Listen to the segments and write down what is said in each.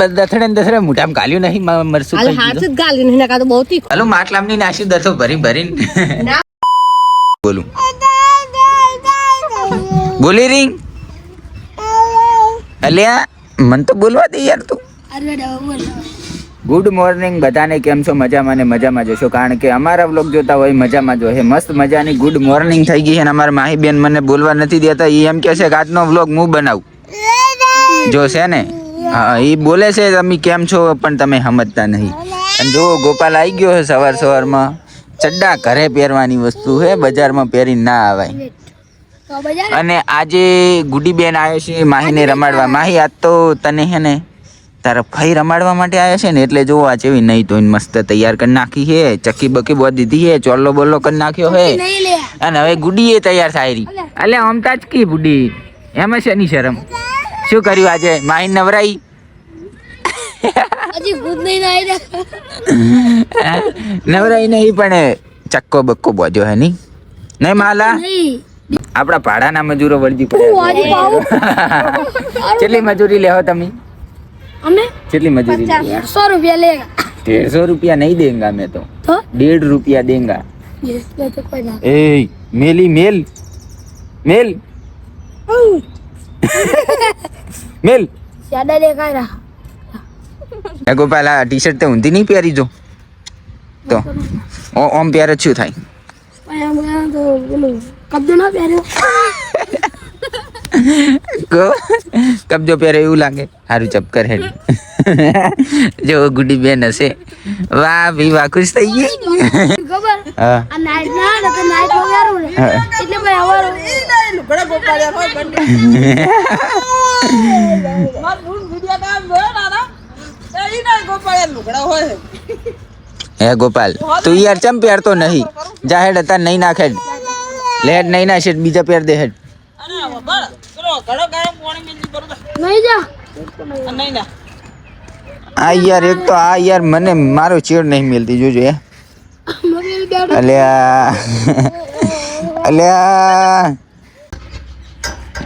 દથડે ને દથડે મોઢામાં ગાલ્યું નહીં મરસું હાલ હાથ જ ગાલી નહીં નકા તો બહુ તીખું હાલો માટલામની નાસી દથો ભરી ભરીને. બોલું. બોલી રીંગ. અલ્યા મન તો બોલવા દે યાર તું. ગુડ મોર્નિંગ બધાને કેમ છો? મજામાં ને મજામાં જશો? કારણ કે અમારા બ્લોગ જોતા હોય મજામાં જો હે મસ્ત મજાની ગુડ મોર્નિંગ થઈ ગઈ છે અને અમારા માહી બેન મને બોલવા નથી દેતા. એ એમ કહે છે કે આજનો બ્લોગ હું બનાવું. જો છે ને હા એ બોલે છે તમે કેમ છો? પણ તમે સમજતા નહીં. અને જો ગોપાલ આવી ગયો છે સવાર સવારમાં. ચડ્ડા ઘરે પહેરવાની વસ્તુ છે બજારમાં પહેરીને ના આવાય. અને આજે ગુડી બેન આવ્યો છે માહીને રમાડવા. માહી આજ તો તને હે ને તારા ભાઈ રમાડવા માટે આવ્યા છે ને એટલે જોવા જેવી નહીં તો મસ્ત તૈયાર કરી નાખી છે. ચક્કી બકી બહુ દીધી છે ચોલ્લો બોલ્લો કરી નાખ્યો છે. અને હવે ગુડી એ તૈયાર થાય રહી એટલે આમ જ કી ગુડી. એમાં છે ની શરમ. શું કર્યું આજે માહી નવરાઈ હજી ભૂત નહીં આવી નવરાઈ નહીં પણ ચક્કો બક્કો બોજો હે નહીં નહીં માલા આપણા ભાડાના મજૂરો વળજી પડે કેટલી મજૂરી લેહો તમે અમે કેટલી મજૂરી લેવા સો રૂપિયા લેગા डेढ़ रुपया नहीं देंगा मैं तो તો डेढ़ रुपया देंगा ये तो कोई ना ए मेली मेल मेल मेल ज्यादा देखाय रहा એ ગોપાલ આ ટી શર્ટ તે ઊંધી નહીં પહેરી જો તો ઓ ઓમ પહેરે શું થાય પણ તો પેલું કબજો ના પહેર્યો કો કબજો પહેરે એવું લાગે સારું ચપકર હેડ જો ગુડી બેન હશે વાહ ભી વાહ ખુશ થઈ ગઈ ખબર હા આ નાઈટ ના ને તો નાઈટ વગાડું ને હા. એટલે ભાઈ અમારો હે ગોપાલ તું યાર ચમ પહેરતો નહીં? જા હેડ હતા નહીં નાખે લે હેડ નહીં નાખે બીજા પહેર દે હેડ. નહીં જા. આ યાર એક તો આ યાર મને મારો ચેડ નહીં મિલતી જોજો એ મમ્મી બેઠો અલ્યા. અલ્યા.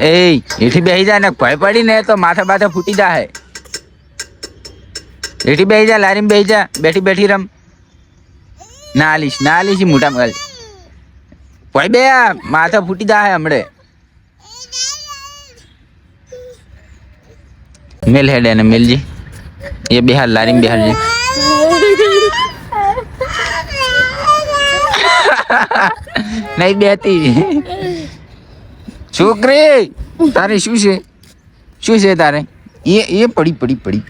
એ એઠી બેહી જા ને ભય પડી ને તો માથા બાથા ફૂટી જા હે એઠી બેહી જા લારીમાં બેહી જા બેઠી બેઠી રમ ના આલીશ ના આલીશ ઈ મોટા મગલ ભય બે આ, માથા ફૂટી જા હે હમણે મેલ હેડ એને મેલજી એ બિહાર લારીમાં બિહારજી નહીં બેતી છોકરી તારે શું છે? શું છે તારે? એ એ પડી પડી પડી.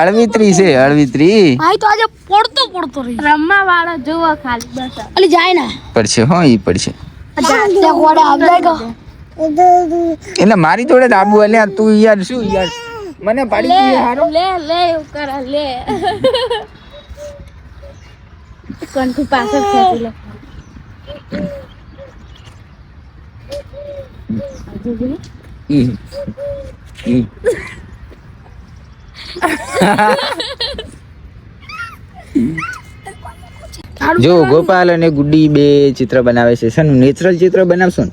અળવિત્રી છે અળવિત્રી ભાઈ તો આજે પડતો પડતો રહી. રમવા વાળો જોવો ખાલી બસ અલી જાય ના. પડશે હો એ પડશે. એટલે મારી જોડે દાબુ આબુ અલ્યા તું યાર શું યાર? મને પાડી દીધી હારો. લે લે કર લે. કંઠી પાછળ ખેંચી લે. ઈ. ઈ. જો ગોપાલ અને ગુડી બે ચિત્ર બનાવે છે. શાનું? નેચરલ ચિત્ર બનાવશો ને?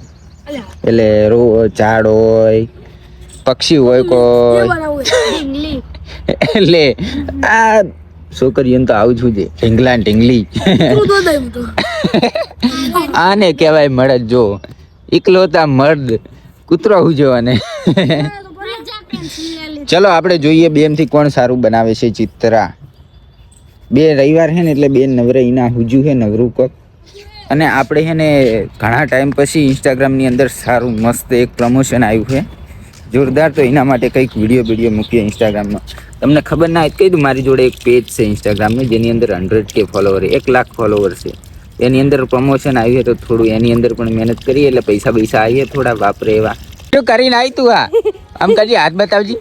એટલે રો ઝાડ હોય પક્ષી હોય કોઈ. એટલે આ છોકરીઓને તો આવું છું છે. ઢીંગલા ઢીંગલી. આને કહેવાય મળદ જો. એકલોતા મર્દ, કૂતરો હુજો ચલો, આપણે જોઈએ બેનથી કોણ સારું બનાવે છે ચિત્રા. બે રવિવાર છે ને એટલે બે નવરાઈ ના હુજુ છે નવરું કોક. અને આપણે છે ને ઘણા ટાઈમ પછી ઇન્સ્ટાગ્રામની અંદર સારું મસ્ત એક પ્રમોશન આવ્યું છે જોરદાર તો એના માટે કંઈક વીડિયો વીડિયો મૂકીએ ઇન્સ્ટાગ્રામમાં. તમને ખબર ના હોય કહી દઉં મારી જોડે એક પેજ છે ઇન્સ્ટાગ્રામનું, જેની અંદર હંડ્રેડ કે ફોલોવર એક લાખ ફોલોવર છે. એની અંદર પ્રમોશન આવ્યું તો થોડું એની અંદર પણ મહેનત કરીએ એટલે પૈસા પૈસા આવીએ થોડા વાપરે એવા. શું કરીને આવી તું આ? આમ કરજી હાથ બતાવજી.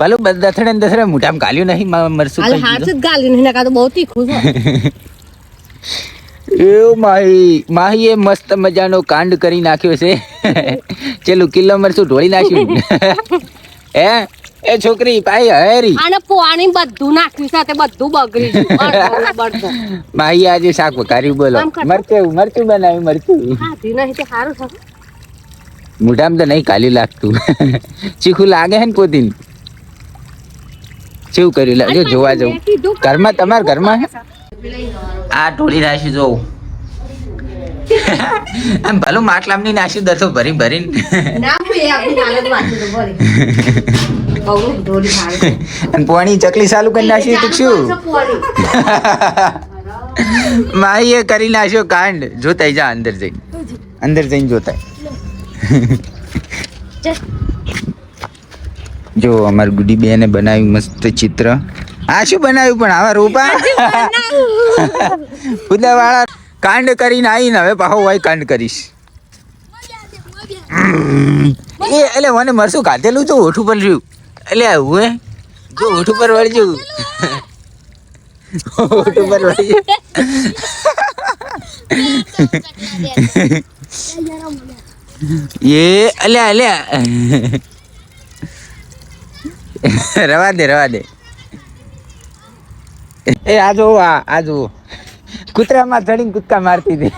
ભલું દથડે દથડે મોઢામાં ગાલ્યું નહીં મરશું મરસું હાલ હાથ જ ગાલ્યું નહીં નકા તો બહુ તીખું એવું માહી માહીએ મસ્ત મજાનો કાંડ કરી નાખ્યો છે. ચેલું કિલ્લો મરસું ઢોળી નાખ્યું. હે? એ છોકરી ભાઈ હરી. આને પાણી બધું નાખ્યું સાથે બધું બગડી ગયું. માહી આજે શાક વઘાર્યું બોલો. મરચું મરચું બનાવ્યું મરચું. ખાધી નહીં તે સારું થશે. મોઢામાં તો નહીં કાલી લાગતું. ચીખું લાગે હે ને પોતીન? શું કર્યું? લાગજો જોવા જવું ઘરમાં તમારા ઘરમાં? આ ઢોળી રાશિ જોઉં આમ ભલું માટલામની નાખ્યું દસો ભરી ભરીને. અને પોણી ચકલી ચાલુ કરી નાખ્યું તું શું? એ કરી નાખ્યો કાંડ. જોતાઈ જા અંદર જઈ. અંદર જઈને જોતાય. જો અમારી ગુડી બેને બનાવ્યું મસ્ત ચિત્ર. આ શું બનાવ્યું પણ આવા રૂપા? ખુદા વાળા કાંડ કરીને આવીને હવે પાછો હોય કાંડ કરીશ. એ એટલે મને મરશું કાઢેલું તો ઓઠું પર રહ્યું. એટલે હે. જો ઓઠું પર વળજો ઓઠું પર વળજો એ અલ્યા અલ્યા. રવા દે રવા દે. એ આ જો આ આ જો કૂતરામાં ચડીને કૂદકા મારતી હતી.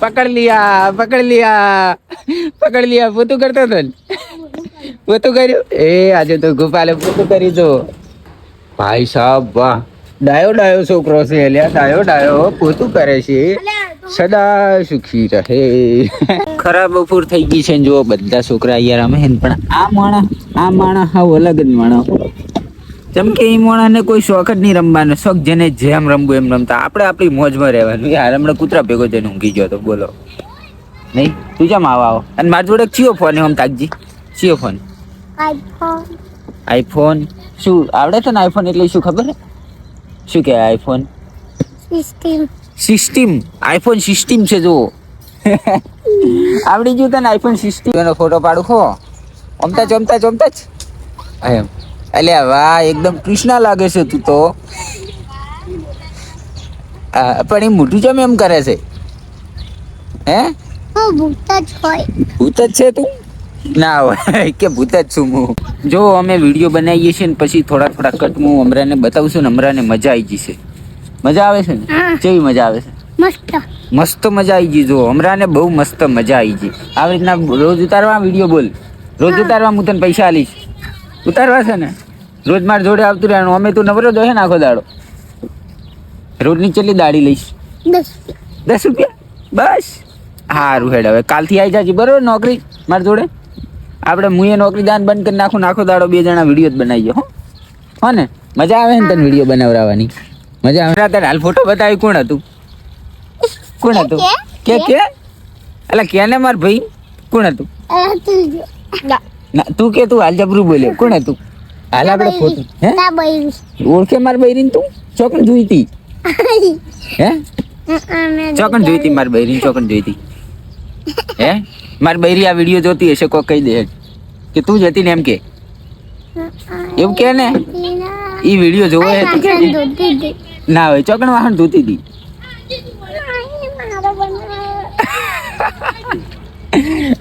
પકડ લિયા પકડ લિયા પકડ લિયા, પોતું કરતો હતો ને? પોતું કર્યું? એ, આજે તો ગોપાલે પોતું કરી જો ભાઈ સાહેબ વાહ. ડાયો ડાયો છોકરો છે અલ્યા ડાયો ડાયો, પોતું કરે છે. સદા સુખી રહે. ખરાબ બપોર થઈ ગઈ છે જો બધા છોકરા યાર અમે હેન પણ આ માણા આ માણા હાવ અલગ જ માણા. જેમ કે એ માણાને કોઈ શોખ જ નહીં રમવાનો. શોખ જેને જેમ રમવું એમ રમતા. આપણે આપણી મોજમાં રહેવાનું. યાર, હમણાં કૂતરા ભેગો જઈને ઊંઘી ગયો તો, બોલો. નહીં? તું જેમ આવો આવો? અને મારી જોડે ચિયો ફોન એમ તાકજી ચિયો ફોન આઈફોન શું, આવડે છે ને આઈફોન એટલે શું ખબર શું કહેવાય આઈફોન સિસ્ટમ આઈફોન સિસ્ટીમ છે જુઓ. આવડી ગયું તને આઈફોન સિસ્ટીમ એનો ફોટો પાડું ખો ચમતા ચમતા ચમતા જ એમ. અલ્યા વાહ એકદમ કૃષ્ણા લાગે છે તું તો. પણ એ મોટું ચમ એમ કરે છે? હે? ભૂત જ છે તું? ના હોય કે ભૂત જ છું હું. જો અમે વીડિયો બનાવીએ છીએ ને પછી થોડા થોડા કટ હું અમરાને બતાવશું ને અમરાને મજા આવી જશે. મજા આવે છે ને. કેવી મજા આવે છે? મસ્ત. મસ્ત મજા આવી ગઈ જો હમણાં બહુ મસ્ત મજા આવી ગઈ. આવી રીતના રોજ ઉતારવા વીડિયો બોલ. રોજ ઉતારવા હું તને પૈસા આલીશ ઉતારવા છે ને? રોજ માર જોડે આવતું રહેવાનું. અમે તું નવરો દો હે ને આખો દાડો. રોજની કેટલી દાડી લઈશ. દસ રૂપિયા? બસ. સારું હેડ હવે. કાલથી આવી જાજી. બરોબર? નોકરી મારી જોડે? આપણે મુએ નોકરી દાન બંધ કરી નાખું નાખો દાડો બે જણા વીડિયો જ બનાવીએ હો. હો ને? મજા આવે ને તને વીડિયો બનાવરાવાની? મજા આવે. તારે હાલ ફોટો બતાવી કોણ હતું? કોણ હતું? કે? કે એટલે કે? ને માર ભાઈ? કોણ હતું? ના. તું કે તું હાલ જબરું બોલે. કોણ હતું? હાલ આપણે ફોટો હે? ઓળખે માર બૈરીન તું? ચોકન જોઈતી હે? ચોકન જોઈતી માર બૈરીન ચોકન જોઈતી હે? માર બૈરી આ વીડિયો જોતી હશે કોક કહી દે કે તું જતી ને એમ કે? એવું કે ને? એ વીડિયો જોવો હે તું કે ના હોય ચોકણ વાહન ધોતી હતી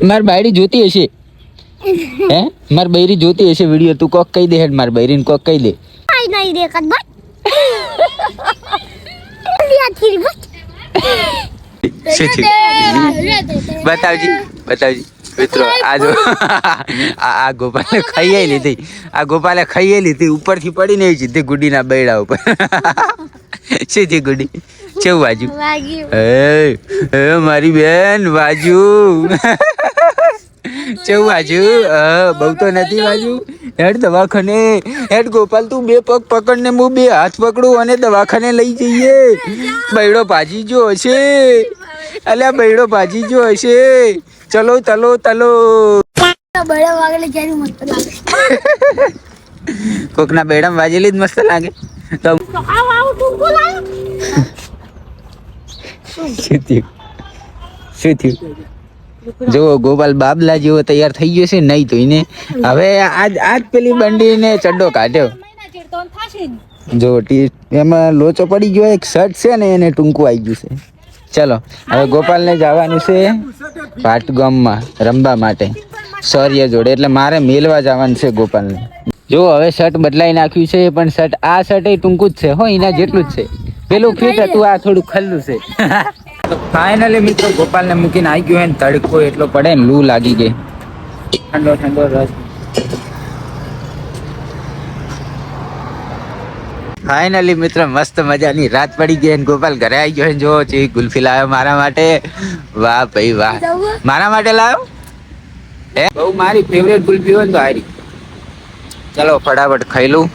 માર બાયડી જોતી હશે. હે? માર બૈરી જોતી હશે વીડિયો તું કોક કહી દે હેડ માર બૈરીન કોક કહી દે. નહીં દેખત બસ શું થયું? બતાવજી બતાવજી. મિત્રો આ જો આ ગોપાલે ખાઈએ લીધી. આ ગોપાલે ખાઈએ લીધી. ઉપરથી પડીને એવી સીધી ગુડીના બૈડા ઉપર. સીધી ગુડી. કેવું એ એ મારી બેન વાજુ કેવું અ, બહુ તો નથી વાજુ હેડ દવાખાને. હેડ ગોપાલ તું બે પગ પકડને હું બે હાથ પકડું અને દવાખાને લઈ જઈએ. બૈડો ભાજી જો હશે. અલ્યા બૈડો ભાજી જો હશે. ચલો ચલો ચલો. કોક વાગલે જ્યારે મસ્ત લાગે. કોકના બેડમ વાજેલી જ મસ્ત લાગે. તો શું થયું? શું થયું? જો ગોપાલ બાબલા જેવો તૈયાર થઈ ગયો છે નહીં તો એને હવે આજ આજ પેલી બંડીને ચડ્ડો કાઢ્યો. જો. ટી એમાં લોચો પડી ગયો એક શર્ટ છે ને એને ટૂંકું આવી ગયું છે. ચલો, હવે ગોપાલને જવાનું છે પાટગામમાં રમવા માટે. સૌર્ય જોડે, એટલે મારે મેલવા જવાનું છે ગોપાલને. જો હવે શર્ટ બદલાઈ નાખ્યું છે, પણ શર્ટ, આ શર્ટ એ ટૂંકું જ છે, હો, એના જેટલું જ છે. પેલું ફિટ હતું, આ થોડું ખલ્લું છે. ફાઇનલી મિત્રો, ગોપાલને મૂકીને આવી ગયો હોય ને તડકો, એટલો પડે ને, લૂ લાગી ગઈ. ઠંડો ઠંડો, રસ. ફાઇનલી મિત્ર મસ્ત મજાની રાત પડી ગઈ ગોપાલ ઘરે આવી ગયો. જો છે ગુલ્ફી લાવ્યો મારા માટે. વાહ ભાઈ વાહ. મારા માટે લાવ્યો? હે? બહુ મારી ફેવરેટ ગુલ્ફી હોય તો હારી. ચલો ફટાફટ ખાઈ લઉં.